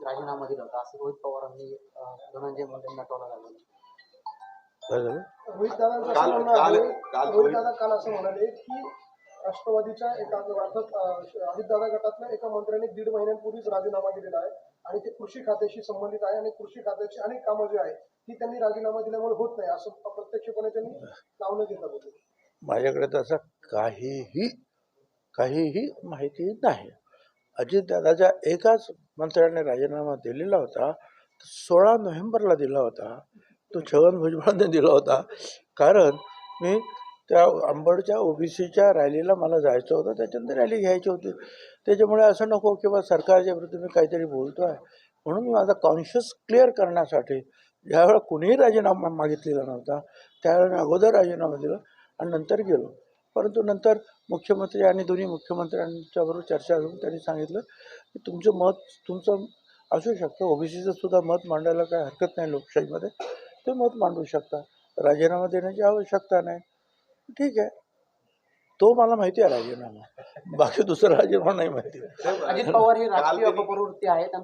राजीनामा दिला होता. असं रोहित पवारांनी धनंजय मुंडेंना टोला लागला काय झालं? रोहित दादांचं काल- असं म्हणणं काल- आहे काल रोहित रोहित- दादा काल असं म्हणाले की राष्ट्रवादीच्या एका अर्थात अजित दादा गटातल्या एका मंत्र्याने दीड महिन्यांपूर्वीच राजीनामा दिलेला आहे आणि ते कृषी खात्याशी संबंधित आहे आणि कृषी खात्याची अनेक कामं जी आहेत ती त्यांनी राजीनामा दिल्यामुळे होत नाही असं प्रत्यक्षपणे त्यांनी लावणं घेतलं होतं. माझ्याकडे तसं काहीही काहीही माहिती नाही. अजितदादाच्या एकाच मंत्र्याने राजीनामा दिलेला होता सोळा नोव्हेंबरला दिला होता. तो छगन भुजबळांनी दिला होता. कारण मी त्या आंबडच्या ओबीसीच्या रॅलीला मला जायचं होतं त्याच्यानंतर रॅली घ्यायची होती. त्याच्यामुळे असं नको की बा सरकारच्या विरुद्ध मी काहीतरी बोलतो आहे म्हणून मी माझा कॉन्शियस क्लिअर करण्यासाठी ज्यावेळेला कुणीही राजीनामा मागितलेला नव्हता त्यावेळेला मी अगोदर राजीनामा दिला आणि नंतर गेलो. परंतु नंतर मुख्यमंत्री आणि दोन्ही मुख्यमंत्र्यांच्या बरोबर चर्चा करून त्यांनी सांगितलं की तुमचं मत तुमचं असू शकतं. ओबीसीचं सुद्धा मत मांडायला काही हरकत नाही लोकशाहीमध्ये. ते मत मांडू शकता. राजीनामा देण्याची आवश्यकता नाही. ठीक आहे. तो मला माहिती आहे राजीनामा. बाकी दुसरा राजीनामा नाही माहिती. अजित पवार हे राजकीय अपप्रवृत्ती आहेत.